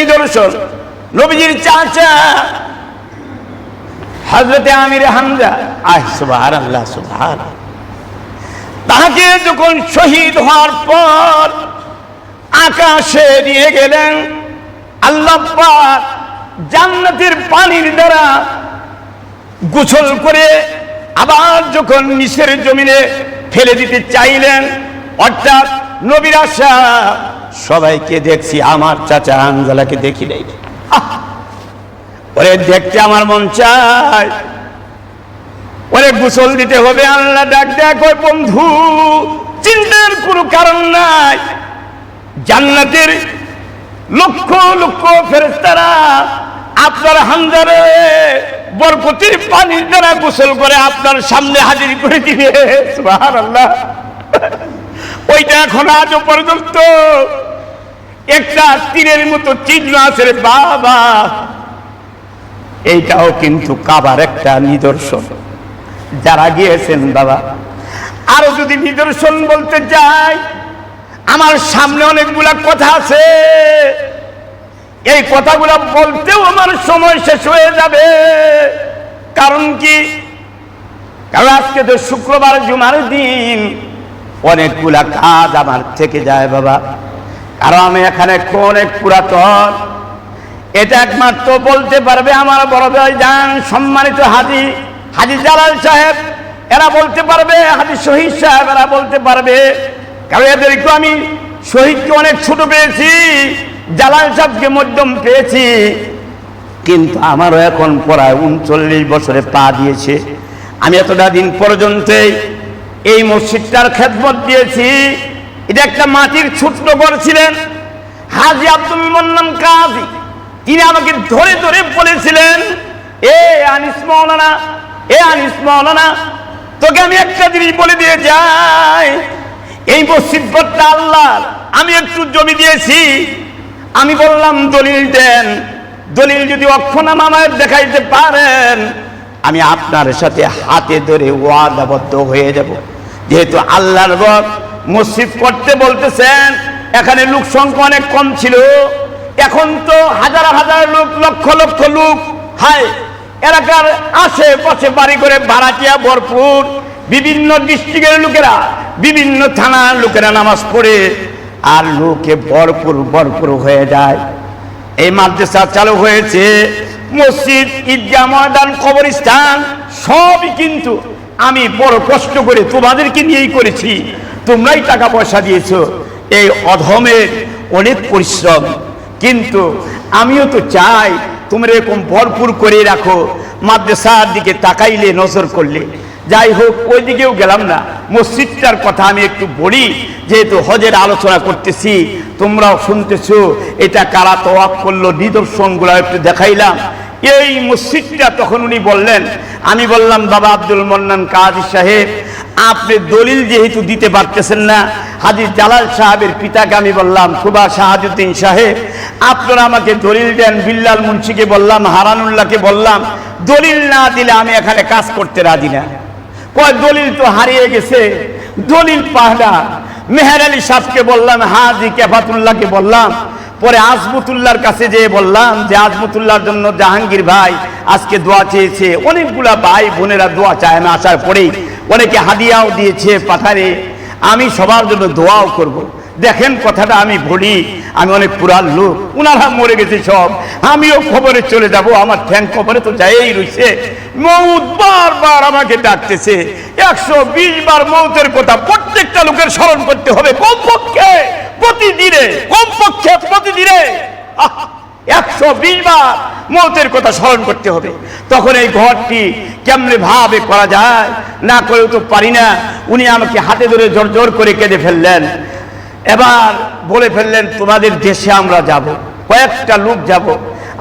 নিদর্শন নবীজির চাচা হজরতে আমির হামজা, আহ সুবাহ আল্লাহ সুবাহ তাকে যখন শহীদ হওয়ার পর আকাশে নিয়ে গেলেন, আল্লাহ জান্নাতের পানির দ্বারা গোসল করে আবার যখন নিচের জমিনে ফেলে দিতে চাইলেন, অর্থাৎ নবীর আশা সবাইকে দেখছি, আমার চাচা আঞ্জলাকে দেখি নেই! ওরে দেখতে আমার মন চায়। ওরে গোসল দিতে হবে, আল্লাহ ডাক দেখ বন্ধু। চিন্তার কোনো কারণ নাই। জান্নাতের লক্ষ লক্ষ ফেরেস্তারা আপনার হান্দারে বরকতির পানির দ্বারা গোসল করে আপনার সামনে হাজির করে দিবে। সুবহানাল্লাহ। ওইটা এখন আজও পর্যন্ত একটা তীরের মতো চিহ্ন আছে বাবা। এইটাও কিন্তু কাবার একটা নিদর্শন। যারা গিয়েছেন বাবা, আরও যদি নিদর্শন বলতে যাই আমার সামনে অনেকগুলা কথা আছে। এই কথাগুলো বলতেও আমার সময় শেষ হয়ে যাবে। কারণ কি? কারণ আজকে তো শুক্রবার, জুমার দিন। অনেকগুলা কাজ আমার থেকে যায় বাবা। কারণ আমি এখানে অনেক পুরাতন, এটা একমাত্র বলতে পারবে আমার বড় ভাই যান সম্মানিত হাজি হাজি জালাল সাহেব। এরা বলতে পারবে, হাজি শহীদ সাহেব এরা বলতে পারবে। কারণ এদেরকে আমি শহীদকে অনেক ছোট পেয়েছি, জালাল সাহেবকে মধ্যম পেয়েছি। কিন্তু আমারও এখন প্রায় উনচল্লিশ বছরে পা দিয়েছে। আমি এতটা দিন পর্যন্তই এই মসজিদটার খেদমত দিয়েছি। এটা একটা মাটির ছোট্ট ঘর ছিলেন। হাজি আব্দুল মন্নাম কাজী। তিনি আমাকে ধরে ধরে বলেছিলেন, এ আনিস মৌলানা এ আনিস মৌলানা তোকে আমি একটা জিনিস বলে দিয়ে যাই। এই মসজিদ ঘরটা আল্লাহ আমি একটু জমি দিয়েছি। আমি বললাম, দলিল দেন। দলিল যদি অক্ষণাম আমায় দেখাইতে পারেন, আমি আপনার সাথে হাতে ধরে ওয়াদাবদ্ধ হয়ে যাব। যেহেতু আল্লাহর ঘর মসজিদ করতে বলতেছেন, এখানে লোক সংখ্যা অনেক কম ছিল। এখন তো হাজার হাজার লোক, লক্ষ লক্ষ লোক হায় এলাকার আশেপাশে বাড়ি করে ভাড়াটিয়া ভরপুর। বিভিন্ন ডিস্ট্রিক্টের লোকেরা, বিভিন্ন থানার লোকেরা নামাজ পড়ে, আর লোকে ভরপুর ভরপুর হয়ে যায়। এই মাদ্রাসা চালু হয়েছে, মসজিদ, ঈদগাহ, ময়দান, কবরস্থান, সবই কিন্তু আমি বড় কষ্ট করে তোমাদেরকে নিয়েই করেছি। তোমরাই টাকা পয়সা দিয়েছ। এই অধমের অনেক পরিশ্রম। কিন্তু আমিও তো চাই তোমরা এরকম ভরপুর করে রাখো, মাদ্রাসার দিকে তাকাইলে, নজর করলে। যাই হোক, ওই দিকেও গেলাম না। মসজিদটার কথা আমি একটু বলি, যেহেতু হজের আলোচনা করতেছি, তোমরাও শুনতেছো, এটা কারা তোয়াক করল নিদর্শনগুলো একটু দেখাইলাম। এই মসজিদটা তখন উনি বললেন, আমি বললাম, বাবা আব্দুল মন্নান কাজী সাহেব, আপনি দলিল যেহেতু দিতে পারতেছেন না হাজির জালাল সাহেবের পিতাকে আমি বললাম সুবা শাহাজুদ্দিন সাহেব, আপনারা আমাকে দলিল দেন, বিল্লাল মুন্সিকে বললাম, হারানুল্লাহকে বললাম, দলিল না দিলে আমি এখানে কাজ করতে রাজি না। কয়, দলিল তো হারিয়ে গেছে, দলিল পাহলা। মেহের আলী সাহকে বললাম, হাজি কেফাতুল্লাহকে বললাম পরে আজমতুল্লাহর কাছে যেয়ে বললাম যে, আজমতুল্লাহর জন্য জাহাঙ্গীর ভাই আজকে দোয়া চেয়েছে। অনেকগুলা ভাই বোনেরা দোয়া চায় না, আসার পরেই অনেকে হাদিয়াও দিয়েছে পাঠারে আমি সবার জন্য দোয়াও করব। দেখেন কথাটা আমি বলি, আমি অনেক পুরান লোক, উনারা মরে গেছে সব। আমিও খবরে চলে যাব, আমার ঠ্যাং খবরে তো যাই রয়েছে মৌত বারবার আমাকে ডাকতেছে। একশো বিশ বার মৌতের কথা প্রত্যেকটা লোকের স্মরণ করতে হবে। কমপক্ষে প্রতিদিনে কমপক্ষে প্রতিদিনে আহ, একশো বিশ বার মৌতের কথা স্মরণ করতে হবে। তখন এই ঘরটি কেমনে ভাবে করা যায়, না করেও তো পারি না। উনি আমাকে হাতে ধরে জোর জোর করে কেঁদে ফেললেন। এবার বলে ফেললেন, তোমাদের দেশে আমরা যাব, কয়েকটা লোক যাব।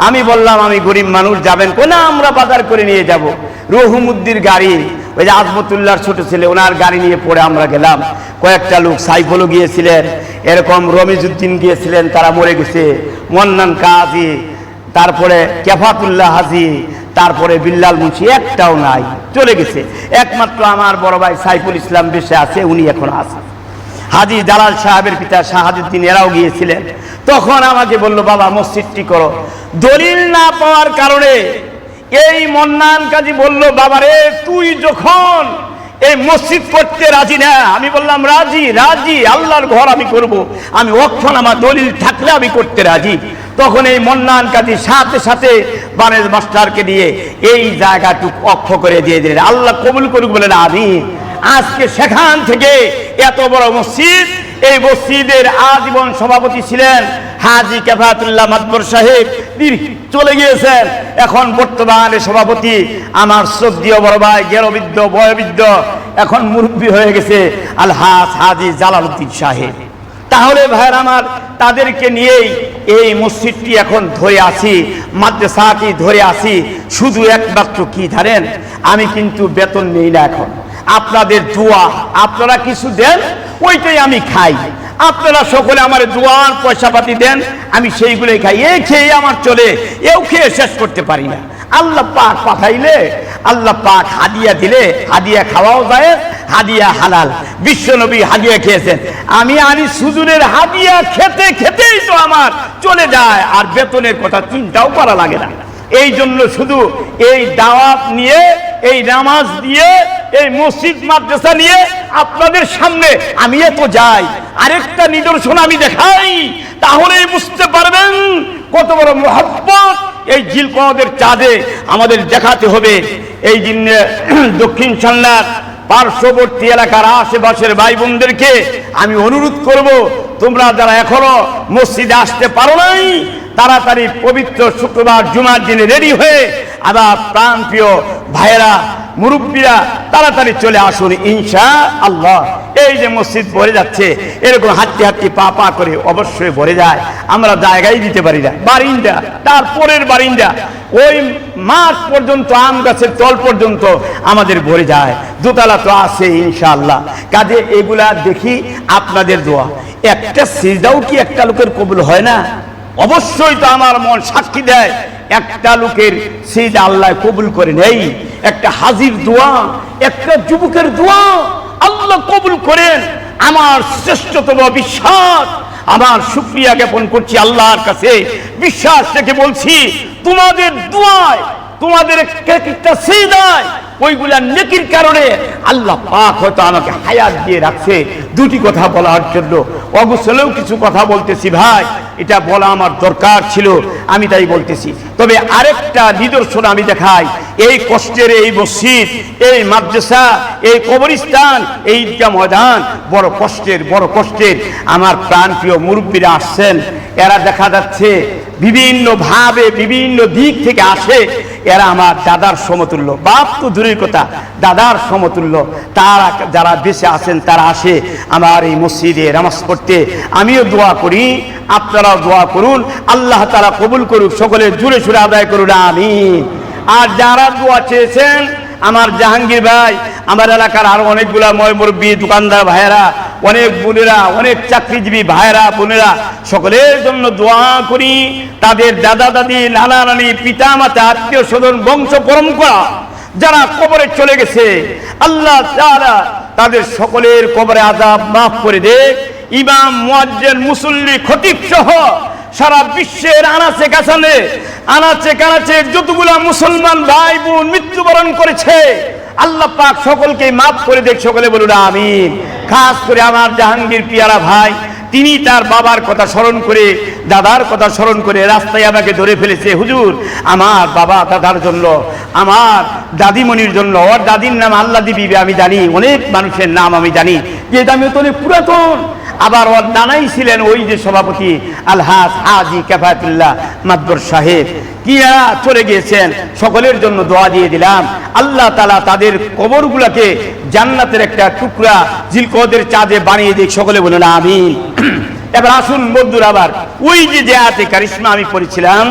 আমি বললাম, আমি গরিব মানুষ, যাবেন না আমরা বাজার করে নিয়ে যাব। রহুমুদ্দির গাড়ি ওই যে আজমতুল্লাহর ছোট ছেলে, ওনার গাড়ি নিয়ে পড়ে আমরা গেলাম। কয়েকটা লোক সাইফলও গিয়েছিলেন, এরকম রমিজুদ্দিন গিয়েছিলেন, তারা মরে গেছে। মন্নান কাজী, তারপরে কেফাতুল্লাহ হাজি, তারপরে বিল্লাল মুন্সি, একটাও নাই, চলে গেছে। একমাত্র আমার বড় ভাই সাইফুল ইসলাম বেশে আছে, উনি এখন আছে। হাজি দালাল সাহেবের পিতা শাহাদুদ্দিন, এরাও গিয়েছিলেন। তখন আমাকে বলল, বাবা, মসজিদটি করো। দলিল না পাওয়ার কারণে এই মন্নান কাজী বলল, বাবারে, তুই যখন এই মসজিদ করতে রাজি না, আমি বললাম, রাজি রাজি, আল্লাহর ঘর আমি করব। আমি অক্ষণ আমার দলিল থাকলে আমি করতে রাজি। তখন এই মন্নান কাজী সাথে সাথে বানেজ মাস্টারকে দিয়ে এই জায়গাটুকু অক্ষ করে দিয়ে দিলেন। আল্লাহ কবুল করুক বলেন আমি আজকে সেখান থেকে এত বড় মসজিদ, এই মসজিদের আজীবন সভাপতি ছিলেন হাজি কেফাতুল্লাহ মাতবর সাহেব। চলে গিয়েছেন। এখন বর্তমানে সভাপতি আমার শ্রদ্ধীয় বড় ভাই, গেরবিদ্ধ, বয়বৃদ্ধ, এখন মুরব্বী হয়ে গেছে আলহাস হাজি জালালউদ্দিন সাহেব। তাহলে ভাইয়ের আমার, তাদেরকে নিয়েই এই মসজিদটি এখন ধরে আছি, মাদ্রাসাটি ধরে আছি। শুধু একমাত্র কি ধরেন? আমি কিন্তু বেতন নেই না এখন। আপনাদের দোয়া, আপনারা কিছু দেন, ওইটাই আমি খাই। আপনারা সকলে আমার দোয়ার পয়সা পাতি দেন, আমি সেইগুলোই খাই। এ খেয়ে আমার চলে। এও খেয়ে শেষ করতে পারি না। আল্লাহ পাক পাঠাইলে, আল্লাহ পাক হাদিয়া দিলে, হাদিয়া খাওয়াও যায় হাদিয়া হালাল। বিশ্ব নবী হাদিয়া খেয়েছেন। আমি আনি সুজুরের হাদিয়া খেতে খেতেই তো আমার চলে যায়, আর বেতনের কথা চিন্তাও করা লাগে না। এই জন্য শুধু এই দাওয়াত নিয়ে, এই নামাজ দিয়ে এই মসজিদ মাদ্রাসা নিয়ে আপনাদের সামনে আমি এত যাই, আরেকটা নিদর্শন আমি দেখাই। তাহলেই বুঝতে পারবেন কত বড় মোহাব্বত এই জিলকদের চাঁদে আমাদের দেখাতে হবে। এই দিনে দক্ষিণ সান্নার পার্শ্ববর্তী এলাকার আশেপাশের ভাই বোনদেরকে আমি অনুরোধ করব, তোমরা যারা এখনও মসজিদে আসতে পারো নাই তাড়াতাড়ি পবিত্র শুক্রবার জুমার দিনে রেডি হয়ে আবার প্রাণ প্রিয় ভাইয়েরা, মুরব্বীরা, তাড়াতাড়ি চলে আসুন ইনশা আল্লাহ এই যে মসজিদ ভরে যাচ্ছে, এরকম হাঁটতে হাঁটতে পা পা করে অবশ্যই ভরে যায়। আমরা জায়গায় দিতে পারি না। বারিন্দা তারপরের বারিন্দা, ওই মাঠ পর্যন্ত, আম গাছের তল পর্যন্ত আমাদের ভরে যায়। দোতলা তো আছে ইনশাআল্লাহ। কাজে এগুলা দেখি আপনাদের দোয়া। একটা সিজদাও কি একটা লোকের কবুল হয় না? অবশ্যই তো আমার মন সাক্ষী দেয়, একটা লোকের সিজদা আল্লাহ কবুল করে নেই, একটা হাজির দোয়া, একটা যুবকের দোয়া আল্লাহ কবুল করেন। আমার শ্রেষ্ঠতম বিশ্বাস, আমার শুক্রিয়া জ্ঞাপন করছি আল্লাহর কাছে। বিশ্বাস রেখে বলছি, তোমাদের দোয়ায়, তোমাদের একটা ওইগুলা নেকির কারণে আল্লাহ পাক হয়তো আমাকে হায়াত দিয়ে রাখছে। দুটি কথা বলার জন্য। অবসলেও কিছু কথা বলতেছি ভাই। এটা বলা আমার দরকার ছিল, আমি তাই বলতেছি। তবে আরেকটা নিদর্শন আমি দেখাই, এই কষ্টের এই মসজিদ, এই মাদ্রাসা, এই কবরস্থান, এই ঈদগাহ ময়দান, বড় কষ্টের বড় কষ্টের। আমার প্রাণপ্রিয় মুরব্বীরা আসছেন, এরা দেখা যাচ্ছে বিভিন্ন ভাবে বিভিন্ন দিক থেকে আসে, এরা আমার দাদার সমতুল্য। বাপ তো দূরের কথা, দাদার সমতুল্য। তারা যারা বেঁচে আছেন, তারা আসে আমার এই মসজিদে নামাজ পড়তে। আমিও দোয়া করি আপনারাও দোয়া করুন, আল্লাহ তারা কবুল করুক, সকলে জুড়ে সুরে আদায় করুন আমি আর যারা দোয়া চেয়েছেন, আমার জাহাঙ্গীর ভাই, আমার এলাকার আরও অনেকগুলা ময় মুরব্বী, দোকানদার ভাইয়েরা, অনেক বোনেরা, অনেক চাকরিজীবী ভাইয়েরা, বোনেরা, সকলের জন্য দোয়া করি। তাদের দাদা, দাদি, নানা, নানি পিতা মাতা আত্মীয় স্বজন, বংশ পরম্পরা, যারা কবরে চলে গেছে, আল্লাহ তাদের সকলের কবরে আজাব মাফ করে দে। ইমাম মুসল্লি, খতিব সহ সারা বিশ্বের আনাচে কাছানে, আনাচে কানাচে যতগুলা মুসলমান ভাই বোন মৃত্যুবরণ করেছে, আল্লাহ পাক সকলকে মাফ করে দেখ, সকলে বলুন আমিন। খাস করে আমার জাহাঙ্গীর পিয়ারা ভাই, তিনি তার বাবার কথা স্মরণ করে, দাদার কথা স্মরণ করে রাস্তায় আমাকে ধরে ফেলেছে। হুজুর, আমার বাবা দাদার জন্য, আমার দাদিমণির জন্য, ওর দাদির নাম আল্লাহ দিবি, আমি জানি, অনেক মানুষের নাম আমি জানি। যে আমি তো অনেক পুরাতন আবার ওর নানাই ছিলেন ওই যে সভাপতি আলহাস হাজি কেফায়তুল্লাহ মাদবর সাহেব। কিরা চলে গিয়েছেন, সকলের জন্য দোয়া দিয়ে দিলাম। আল্লাহ তালা তাদের কবরগুলাকে জান্নাতের একটা টুকরা জিলকদের চাঁদে বানিয়ে দিক, সকলে বলুন আমি এবার আসুন বন্ধুর, আবার ওই যে যে কারিশ্মা আমি পড়েছিলাম